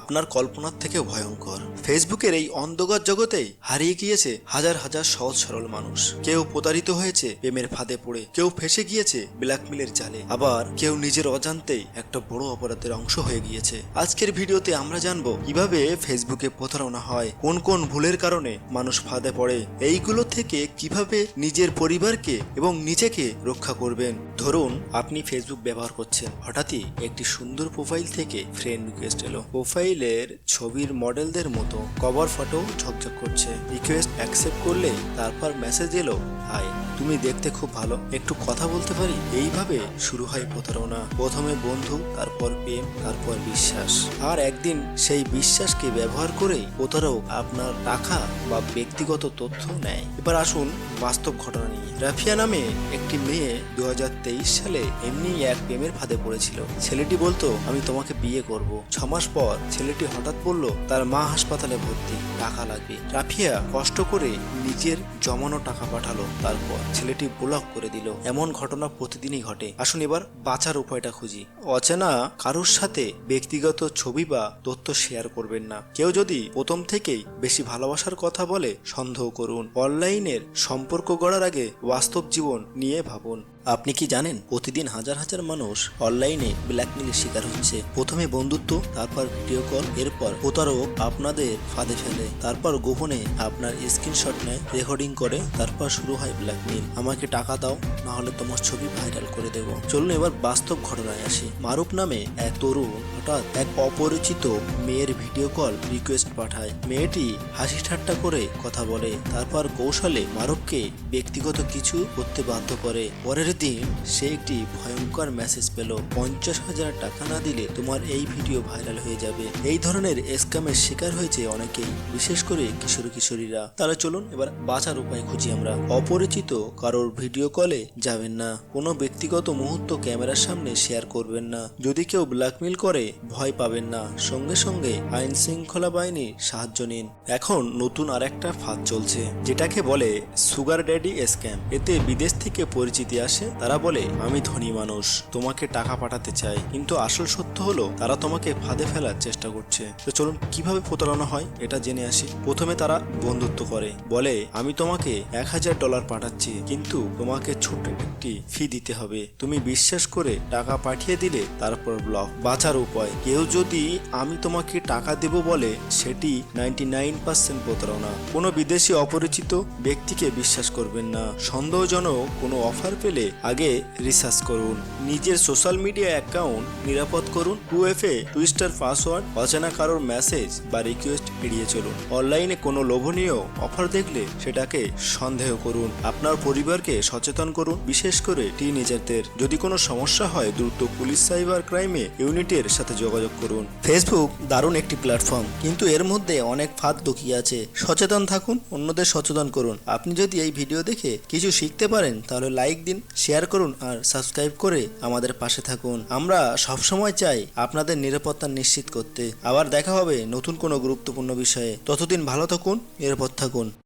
আপনার কল্পনার থেকে ভয়ঙ্কর। ফেসবুকের এই অন্ধকার জগতেই হারিয়ে গিয়েছে হাজার হাজার সহজ সরল মানুষ। কেউ প্রতারিত হয়েছে প্রেমের ফাঁদে পড়ে, কেউ ফেসে গিয়েছে ব্ল্যাকমেলের জালে। আবার কেউ নিজের অজান্তেই একটা বড় অপরাধের অংশ হয়ে গিয়েছে। আজকের ভিডিওতে আমরা জানব কীভাবে ফেসবুকে প্রতারণা হয়, কোন কোন ভুলের কারণে মানুষ ফাঁদে পড়ে, এইগুলো থেকে কীভাবে নিজের পরিবারকে এবং নিজেকে রক্ষা করবেন। ধরুন, আপনি ফেসবুক ব্যবহার করছেন। হঠাৎই একটি সুন্দর প্রোফাইল থেকে ফ্রেন্ড রিকোয়েস্ট এলো। প্রোফাইলের ছবির মডেলদের মতো কভার ফটো ঝকঝক করছে। রিকোয়েস্ট অ্যাকসেপ্ট করলে তারপর মেসেজ এলো হাই তুমি দেখতে খুব ভালো। একটু কথা বলতে পারি? এইভাবে শুরু হয় প্রতারণা। প্রথমে বন্ধু, তারপর প্রেম, তারপর বিশ্বাস। আর একদিন সেই বিশ্বাসকে ব্যবহার করেই প্রতারক আপনার টাকা বা ব্যক্তিগত তথ্য নেয়। এবার আসুন বাস্তব ঘটনা নিয়ে। রাফিয়া নামে একটি মেয়ে দু সালে এমনি এক প্রেমের ফাঁদে পড়েছিল। ছেলেটি বলতো, আমি তোমাকে বিয়ে করব। ছ মাস পর ছেলেটি হঠাৎ বলল, তার মা হাসপাতালে ভর্তি, টাকা লাগবে। রাফিয়া কষ্ট করে নিজের জমানো টাকা পাঠালো। তারপর ছেলেটি ব্লক করে দিল। এমন ঘটনা প্রতিদিনই ঘটে। আসুন এবার বাঁচার উপায়টা খুঁজি। অচেনা কারোর সাথে ব্যক্তিগত ছবি বা তথ্য শেয়ার করবেন না। কেউ যদি প্রথম থেকেই বেশি ভালোবাসার কথা বলে, সন্দেহ করুন। অনলাইনের সম্পর্ক গড়ার আগে বাস্তব জীবন নিয়ে ভাবুন। আপনি কি জানেন, প্রতিদিন হাজার হাজার মানুষ অনলাইনে ব্ল্যাকমেলের শিকার হচ্ছে। প্রথমে বন্ধুত্ব, তারপর ভিডিও কল এরপর প্রতারক আপনাদের ফাঁদে ফেলে। তারপর গোপনে আপনার স্ক্রিনশট নেয় রেকর্ডিং করে, তারপর শুরু হয় ব্ল্যাকমেল আমাকে টাকা দাও না হলে তোমার ছবি ভাইরাল করে দেব। চলুন এবার বাস্তব ঘটনায় আসি। মারুফ নামে এক তরুণ হঠাৎ এক অপরিচিত মেয়ের ভিডিও কল রিকোয়েস্ট পাঠায়। মেয়েটি হাসি ঠাট্টা করে কথা বলে, তারপর কৌশলে মারুফকে ব্যক্তিগত কিছু করতে বাধ্য করে। পরের দিন সে একটি ভয়ঙ্কর মেসেজ পেল, পঞ্চাশ হাজার টাকা না দিলে তোমার এই ভিডিও ভাইরাল হয়ে যাবে। এই ধরনের স্ক্যামের শিকার হয়েছে অনেকেই, বিশেষ করে কিশোর কিশোরীরা। তাহলে চলুন এবার বাঁচার উপায় খুঁজি আমরা। অপরিচিত কারোর ভিডিও কলে যাবেন না। কোনো ব্যক্তিগত মুহূর্ত ক্যামেরার সামনে শেয়ার করবেন না। যদি কেউ ব্ল্যাকমেল করে ভয় পাবেন না। সঙ্গে সঙ্গে আইন শৃঙ্খলা বাহিনীর সাহায্য নিন। এখন নতুন আরেকটা ফাঁদ চলছে, যেটাকে বলে সুগার ড্যাডি স্ক্যাম। এতে বিদেশ থেকে পরিচিতি আসে, তারা বলে, আমি ধনী মানুষ, তোমাকে টাকা পাঠাতে চাই। কিন্তু আসল সত্য হলো, তারা তোমাকে ফাঁদে ফেলার চেষ্টা করছে। তো চলুন, কীভাবে প্রতারণা হয়, এটা জেনে আসি। প্রথমে তারা বন্ধুত্ব করে, বলে, আমি তোমাকে এক হাজার ডলার পাঠাচ্ছি, কিন্তু তোমাকে ছোট একটি ফি দিতে হবে। তুমি বিশ্বাস করে টাকা পাঠিয়ে দিলে তারপর ব্লক বাঁচার উপায় কেউ যদি আমি তোমাকে টাকা দেব বলে, সেটি নাইনটি নাইন পার্সেন্ট প্রতারণা। কোনো বিদেশি অপরিচিত ব্যক্তিকে বিশ্বাস করবেন না। সন্দেহজনক কোনো অফার পেলে আগে রিসার্চ করুন। নিজের সোশ্যাল মিডিয়া অ্যাকাউন্ট নিরাপদ করুন। টু এফ এ টুইস্টার পাসওয়ার্ড অচেনা কারোর মেসেজ বা রিকোয়েস্ট এড়িয়ে চলুন। অনলাইনে কোনো লোভনীয় অফার দেখলে সেটাকে সন্দেহ করুন। আপনার পরিবারকে সচেতন করুন, বিশেষ করে টিনেজারদের যদি কোনো সমস্যা হয়, দ্রুত পুলিশ সাইবার ক্রাইমে ইউনিটের সাথে যোগাযোগ করুন। ফেসবুক দারুণ একটি প্ল্যাটফর্ম কিন্তু এর মধ্যে অনেক ফাঁদ লুকিয়ে আছে। সচেতন থাকুন, অন্যদের সচেতন করুন। আপনি যদি এই ভিডিও দেখে কিছু শিখতে পারেন, তাহলে লাইক দিন শেয়ার করুন আর সাবস্ক্রাইব করে আমাদের পাশে থাকুন। আমরা সবসময় চাই আপনাদের নিরাপত্তা নিশ্চিত করতে। আবার দেখা হবে নতুন কোনো গুরুত্বপূর্ণ বিষয়ে। ততদিন ভালো থাকুন, নিরাপদ থাকুন।